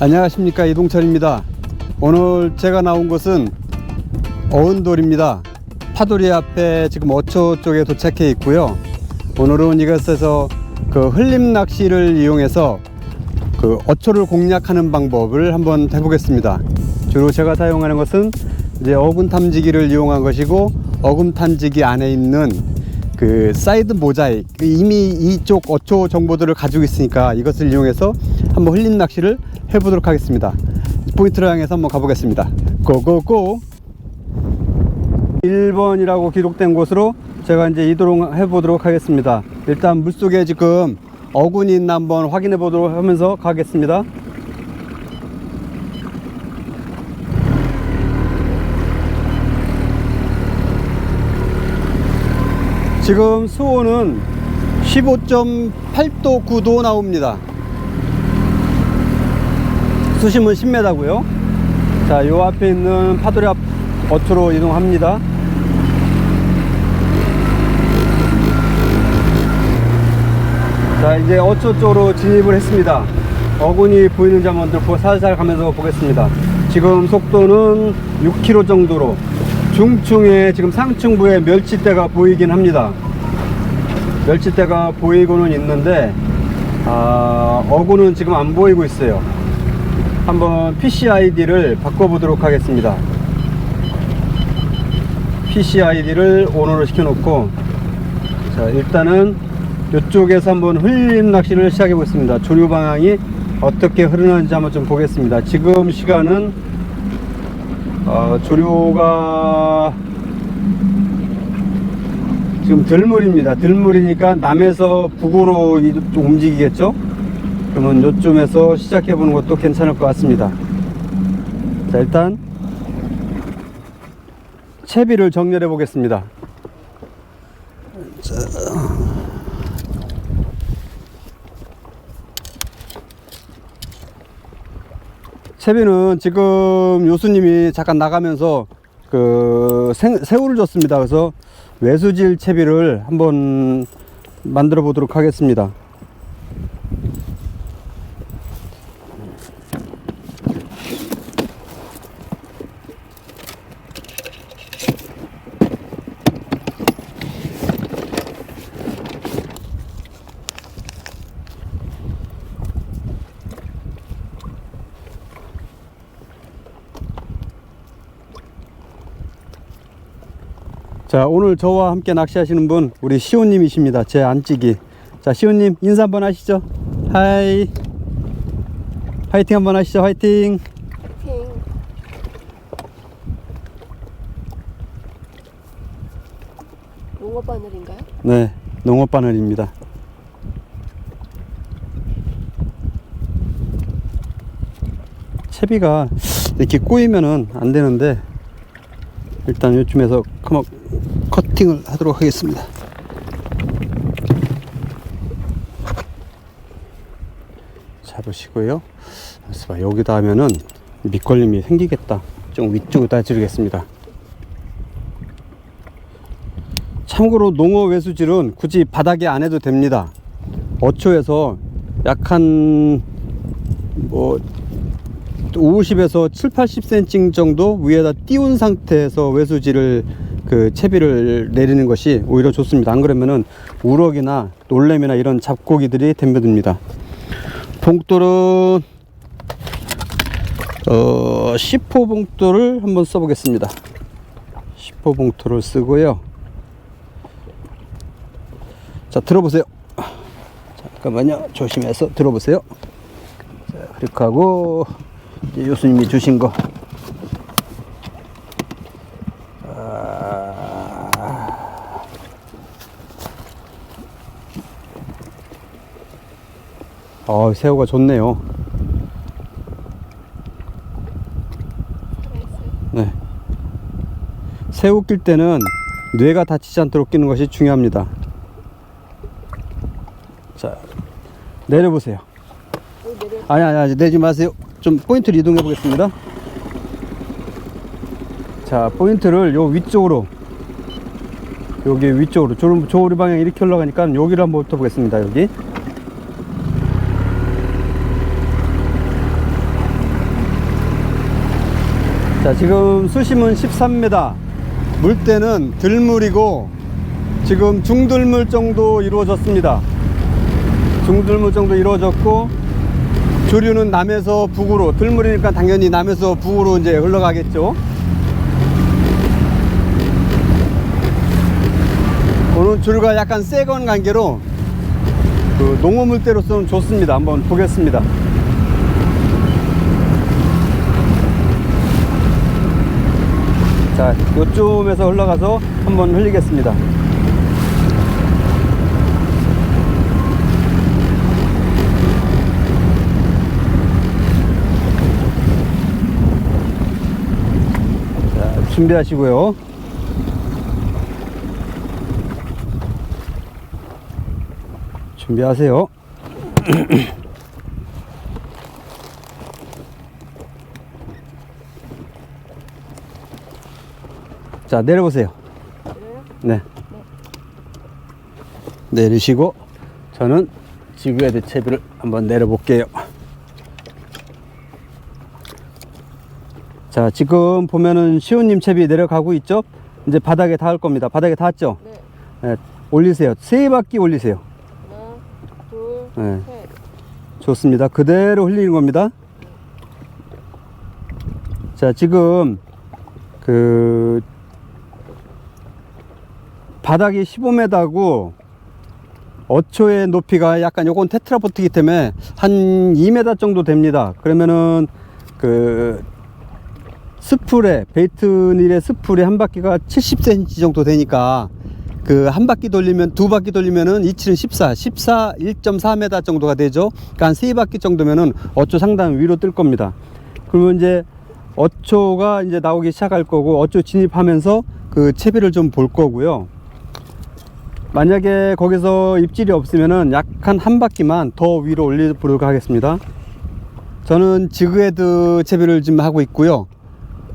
안녕하십니까 이동철입니다. 오늘 제가 나온 곳은 어은돌입니다. 파도리 앞에 지금 어초 쪽에 도착해 있고요. 오늘은 이것에서 그 흘림 낚시를 이용해서 그 어초를 공략하는 방법을 한번 해보겠습니다. 주로 제가 사용하는 것은 이제 어군 탐지기를 이용한 것이고 어군 탐지기 안에 있는 그 사이드 모자이크 이미 이쪽 어초 정보들을 가지고 있으니까 이것을 이용해서 한번 흘림 낚시를 해보도록 하겠습니다. 포인트를 향해서 한번 가보겠습니다. 고고고! 1번이라고 기록된 곳으로 제가 이제 이동 해 보도록 하겠습니다. 일단 물속에 지금 어군이 있나 한번 확인해 보도록 하면서 가겠습니다. 지금 수온은 15.8도 9도 나옵니다. 수심은 10m고요. 자, 요 앞에 있는 파도리 앞 어초로 이동합니다. 자, 이제 어초 쪽으로 진입을 했습니다. 어군이 보이는지 한번 살살 가면서 보겠습니다. 지금 속도는 6km 정도로 중층에 지금 상층부에 멸치대가 보이긴 합니다. 멸치대가 보이고는 있는데 아, 어구는 지금 안 보이고 있어요. 한번 PC ID를 바꿔보도록 하겠습니다. PC ID를 온으로 시켜놓고 자 일단은 이쪽에서 한번 흘림 낚시를 시작해 보겠습니다. 조류 방향이 어떻게 흐르는지 한번 좀 보겠습니다. 지금 시간은 어, 조류가 지금 들물입니다. 들물이니까 남에서 북으로 움직이겠죠? 그러면 요쯤에서 시작해 보는 것도 괜찮을 것 같습니다. 자, 일단 채비를 정렬해 보겠습니다. 채비는 지금 요수님이 잠깐 나가면서 그 생, 새우를 줬습니다. 그래서 외수질 채비를 한번 만들어 보도록 하겠습니다. 자, 오늘 저와 함께 낚시하시는 분, 우리 시호님이십니다. 제 안찌기. 자, 시호님, 인사 한번 하시죠. 하이. 화이팅 한번 하시죠. 화이팅. 핑. 용어 바늘인가요? 네, 농업 바늘입니다. 채비가 이렇게 꼬이면은 안 되는데 일단 요쯤에서 커먼 커팅을 하도록 하겠습니다. 잡으시고요. 여기다 하면은 밑걸림이 생기겠다. 좀 위쪽에다 해드리겠습니다. 참고로 농어 외수질은 굳이 바닥에 안 해도 됩니다. 어초에서 약한 뭐 50에서 7, 80cm 정도 위에다 띄운 상태에서 외수질을 그 채비를 내리는 것이 오히려 좋습니다. 안 그러면은 우럭이나 놀래미나 이런 잡고기들이 덤벼듭니다. 봉돌은 어 10호 봉돌을 한번 써보겠습니다. 10호 봉돌을 쓰고요. 자 들어보세요. 잠깐만요. 조심해서 들어보세요. 자, 그렇게 하고 이제 교수님이 주신 거. 아, 새우가 좋네요. 네. 새우 낄 때는 뇌가 다치지 않도록 끼는 것이 중요합니다. 자, 내려보세요. 아니, 아니, 아니, 내지 마세요. 좀 포인트를 이동해 보겠습니다. 자, 포인트를 요 위쪽으로. 여기 위쪽으로. 조, 조리 방향 이렇게 올라가니까 여기를 한번 붙어 보겠습니다. 여기. 자, 지금 수심은 13m. 물때는 들물이고 지금 중들물 정도 이루어졌습니다. 중들물 정도 이루어졌고 조류는 남에서 북으로 들물이니까 당연히 남에서 북으로 이제 흘러가겠죠. 오늘 조류가 약간 세건 관계로 그 농어물대로서는 좋습니다. 한번 보겠습니다. 자, 요쯤에서 흘러가서 한번 흘리겠습니다. 자, 준비하시고요. 준비하세요. 자, 내려보세요. 네. 내리시고 저는 지구헤드 채비를 한번 내려볼게요. 자, 지금 보면은 시온님 채비 내려가고 있죠? 이제 바닥에 닿을 겁니다. 바닥에 닿았죠? 네. 네, 올리세요. 세 바퀴 올리세요. 하나, 둘, 네. 셋. 좋습니다. 그대로 흘리는 겁니다. 자, 지금 그 바닥이 15m고 어초의 높이가 약간 요건 테트라포트이기 때문에 한 2m 정도 됩니다. 그러면은 그 스풀에 베이트닐의 스풀에 한 바퀴가 70cm 정도 되니까 그 한 바퀴 돌리면 두 바퀴 돌리면은 2칠은 14, 14 1.4m 정도가 되죠. 그러니까 한 세 바퀴 정도면은 어초 상당 위로 뜰 겁니다. 그러면 이제 어초가 이제 나오기 시작할 거고 어초 진입하면서 그 채비를 좀 볼 거고요. 만약에 거기서 입질이 없으면은 약한 한 바퀴만 더 위로 올려보도록 하겠습니다. 저는 지그헤드 채비를 지금 하고 있고요.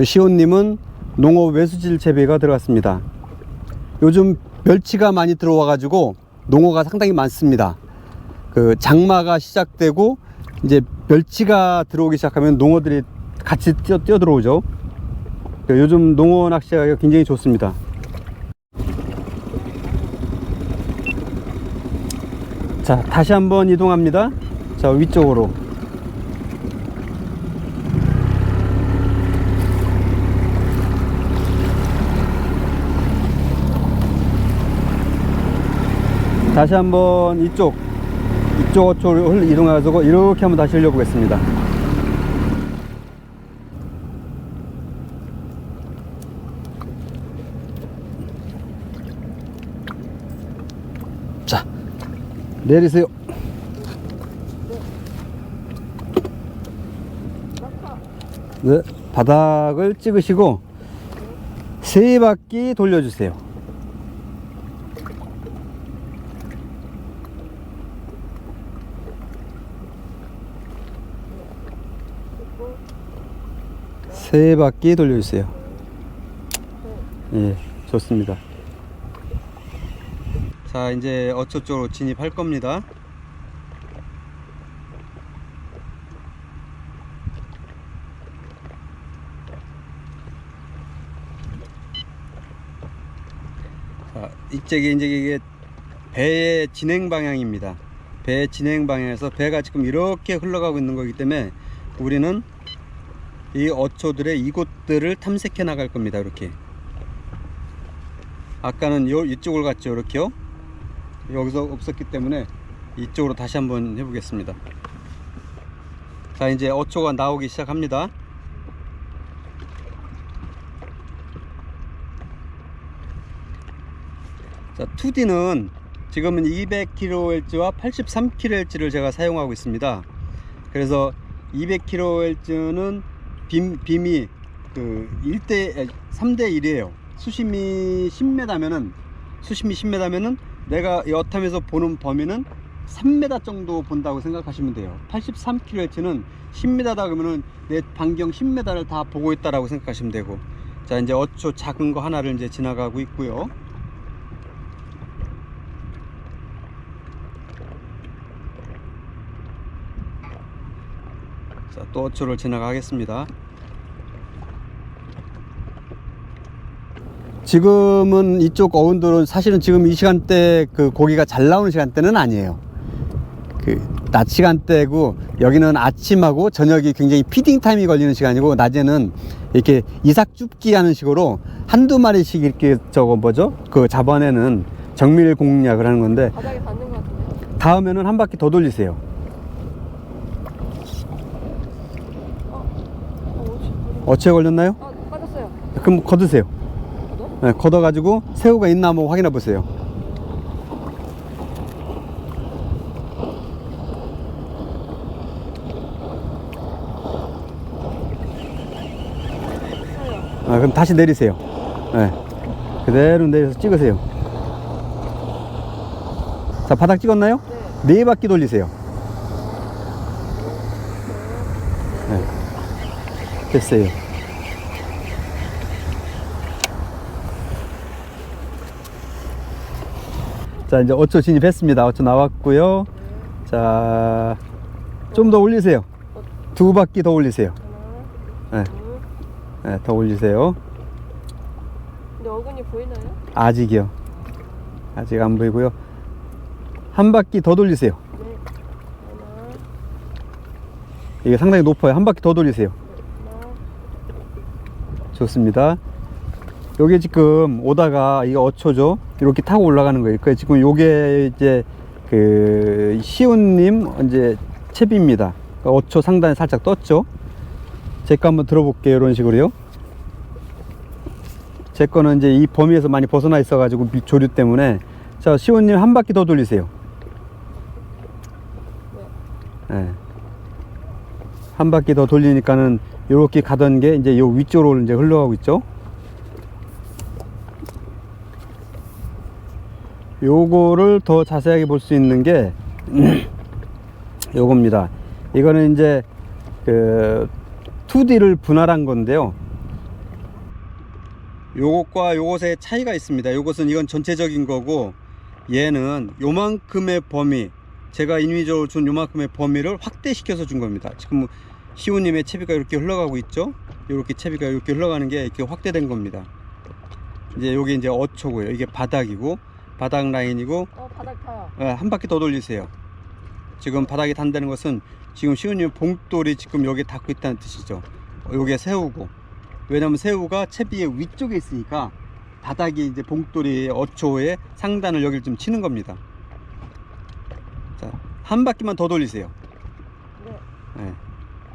시온님은 농업 외수질 채비가 들어갔습니다. 요즘 멸치가 많이 들어와 가지고 농어가 상당히 많습니다. 그 장마가 시작되고 이제 멸치가 들어오기 시작하면 농어들이 같이 뛰어, 뛰어 들어오죠. 그 요즘 농어 낚시가 굉장히 좋습니다. 자, 다시 한번 이동합니다. 자, 위쪽으로. 다시 한번 이쪽 이쪽 쪽으로 이동해가지고 이렇게 한번 다시 흘려보겠습니다. 내리세요. 네, 바닥을 찍으시고 세 바퀴 돌려주세요. 세 바퀴 돌려주세요. 예, 좋습니다. 자, 이제 어초 쪽으로 진입할 겁니다. 자, 이쪽이 이제 이게 배의 진행 방향입니다. 배의 진행 방향에서 배가 지금 이렇게 흘러가고 있는 거기 때문에 우리는 이 어초들의 이곳들을 탐색해 나갈 겁니다. 이렇게. 아까는 요 이쪽을 갔죠. 이렇게요. 여기서 없었기 때문에 이쪽으로 다시 한번 해보겠습니다. 자, 이제 어초가 나오기 시작합니다. 자, 2D는 지금은 200kHz와 83kHz를 제가 사용하고 있습니다. 그래서 200kHz는 빔, 빔이 그 1대 3대 1이에요. 수심이 10m면은 수심이 10m면은 내가 여탐에서 보는 범위는 3m 정도 본다고 생각하시면 돼요. 83kHz는 10m다 그러면은 내 반경 10m를 다 보고 있다라고 생각하시면 되고. 자, 이제 어초 작은 거 하나를 이제 지나가고 있고요. 자, 또 어초를 지나가겠습니다. 지금은 이쪽 어운도는 사실은 지금 이 시간대 그 고기가 잘 나오는 시간대는 아니에요. 그 낮 시간대고 여기는 아침하고 저녁이 굉장히 피딩 타임이 걸리는 시간이고 낮에는 이렇게 이삭 줍기 하는 식으로 한두 마리씩 이렇게 저거 뭐죠? 그 잡아내는 정밀 공략을 하는 건데 바닥에 닿는 것 같은데요? 다음에는 한 바퀴 더 돌리세요. 어, 오지. 어치에 걸렸나요? 아, 빠졌어요. 그럼 걷으세요. 걷어? 네, 걷어가지고 새우가 있나 한번 확인해 보세요. 아, 그럼 다시 내리세요. 네. 그대로 내려서 찍으세요. 자, 바닥 찍었나요? 네. 네 바퀴 돌리세요. 네. 됐어요. 자, 이제 어초 진입했습니다. 어초 나왔고요. 자, 좀 더 올리세요. 두 바퀴 더 올리세요. 네, 둘. 네, 더 올리세요. 근데 어근이 보이나요? 아직이요. 아직 안 보이고요. 한 바퀴 더 돌리세요. 네. 하나, 이게 상당히 높아요. 한 바퀴 더 돌리세요. 하나. 좋습니다. 요게 지금 오다가 이게 어초죠. 이렇게 타고 올라가는 거예요. 그 지금 요게 이제 그 시온님 이제 채비입니다. 그 어초 상단에 살짝 떴죠. 제 거 한번 들어볼게요. 이런 식으로요. 제 거는 이제 이 범위에서 많이 벗어나 있어 가지고 미- 조류 때문에 자 시온님 한 바퀴 더 돌리세요. 네. 한 바퀴 더 돌리니까는 이렇게 가던 게 이제 요 위쪽으로 이제 흘러가고 있죠. 요거를 더 자세하게 볼 수 있는 게 요겁니다. 이거는 이제 그 2D를 분할한 건데요. 요것과 요것의 차이가 있습니다. 요것은 이건 전체적인 거고 얘는 요만큼의 범위 제가 인위적으로 준 요만큼의 범위를 확대시켜서 준 겁니다. 지금 시우님의 채비가 이렇게 흘러가고 있죠. 이렇게 채비가 이렇게 흘러가는 게 이렇게 확대된 겁니다. 이제 여기 이제 어초고요. 이게 바닥이고 바닥 라인이고 어, 바닥 타요. 예, 한 바퀴 더 돌리세요. 지금 바닥이 단다는 것은 지금 시우님 봉돌이 지금 여기 닿고 있다는 뜻이죠. 요게 새우고 왜냐면 새우가 채비의 위쪽에 있으니까 바닥이 이제 봉돌이 어초의 상단을 여기를 좀 치는 겁니다. 자, 한 바퀴만 더 돌리세요. 네. 예.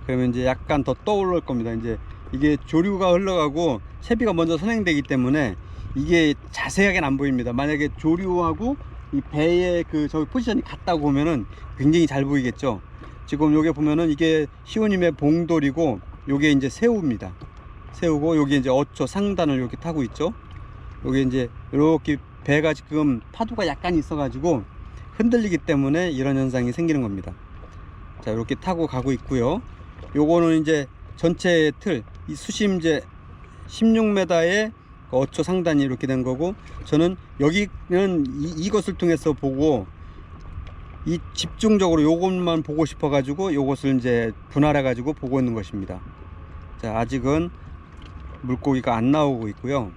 그러면 이제 약간 더 떠오를 겁니다. 이제 이게 조류가 흘러가고 채비가 먼저 선행되기 때문에 이게 자세하게는 안 보입니다. 만약에 조류하고 이 배의 그 저기 포지션이 같다고 보면은 굉장히 잘 보이겠죠. 지금 요게 보면은 이게 시오님의 봉돌이고 요게 이제 새우입니다. 새우고 요게 이제 어초 상단을 이렇게 타고 있죠. 요게 이제 이렇게 배가 지금 파도가 약간 있어 가지고 흔들리기 때문에 이런 현상이 생기는 겁니다. 자 이렇게 타고 가고 있고요. 요거는 이제 전체 틀, 이 수심제 16m의 어초 상단이 이렇게 된 거고 저는 여기는 이, 이것을 통해서 보고 이 집중적으로 요것만 보고 싶어 가지고 요것을 이제 분할해 가지고 보고 있는 것입니다. 자 아직은 물고기가 안 나오고 있고요.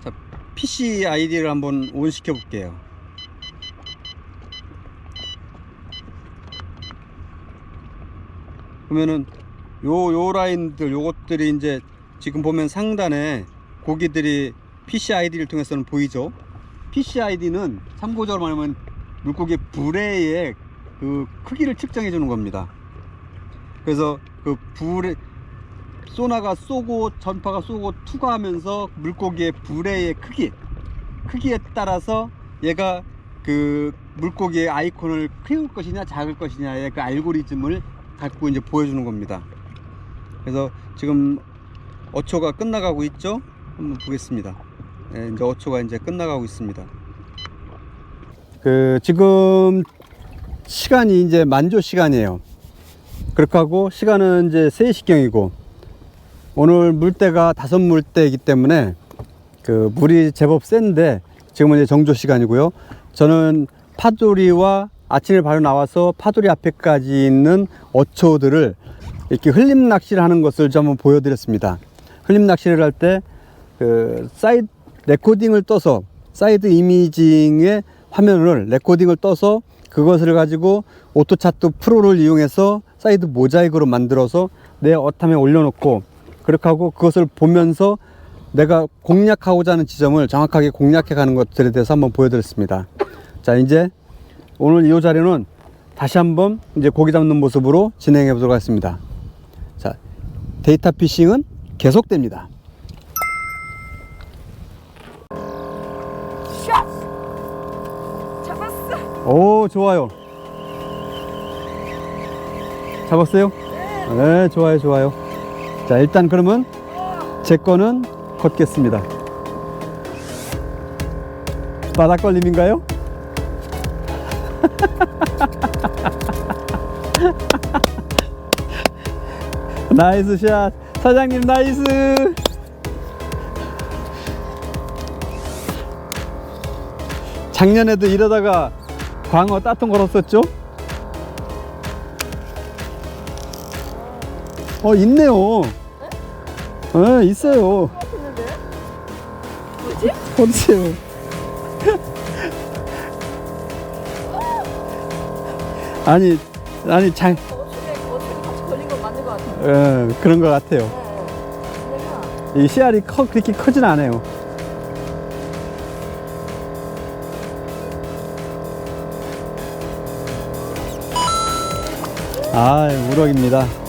자 PC 아이디를 한번 온 시켜 볼게요. 그러면은 요, 요 라인들, 요것들이 이제 지금 보면 상단에 고기들이 PC ID를 통해서는 보이죠. PC ID는 참고적으로 말하면 물고기 불의 그 크기를 측정해 주는 겁니다. 그래서 그 불에 소나가 쏘고 전파가 쏘고 투과하면서 물고기의 불의 크기, 크기에 따라서 얘가 그 물고기의 아이콘을 키울 것이냐 작을 것이냐의 그 알고리즘을 갖고 이제 보여주는 겁니다. 그래서 지금 어초가 끝나가고 있죠? 한번 보겠습니다. 예, 이제 어초가 이제 끝나가고 있습니다. 그 지금 시간이 이제 만조 시간이에요. 그렇게 하고 시간은 이제 3시경이고 오늘 물때가 다섯 물때이기 때문에 그 물이 제법 센데 지금은 이제 정조 시간이고요. 저는 파도리와 아침에 바로 나와서 파도리 앞에까지 있는 어초들을 이렇게 흘림 낚시를 하는 것을 좀 한번 보여드렸습니다. 흘림 낚시를 할 때 그 사이드 레코딩을 떠서 사이드 이미징의 화면을 레코딩을 떠서 그것을 가지고 오토차트 프로를 이용해서 사이드 모자이크로 만들어서 내 어탐에 올려놓고 그렇게 하고 그것을 보면서 내가 공략하고자 하는 지점을 정확하게 공략해 가는 것들에 대해서 한번 보여드렸습니다. 자, 이제 오늘 이 자리는 다시 한번 이제 고기 잡는 모습으로 진행해 보도록 하겠습니다. 자, 데이터 피싱은 계속됩니다. 잡았어! 오, 좋아요. 잡았어요? 네, 좋아요, 좋아요. 자, 일단 그러면 제 거는 걷겠습니다. 바닥 걸림인가요? 나이스 샷. 사장님 나이스. 작년에도 이러다가 광어 따통 걸었었죠? 어, 있네요. 네, 있어요. 같은데? 뭐지? 보세요. 아니, 아니, 장, 어, 그런 것 같아요. 이 씨알이 커, 그렇게 크진 않아요. 아, 우럭입니다.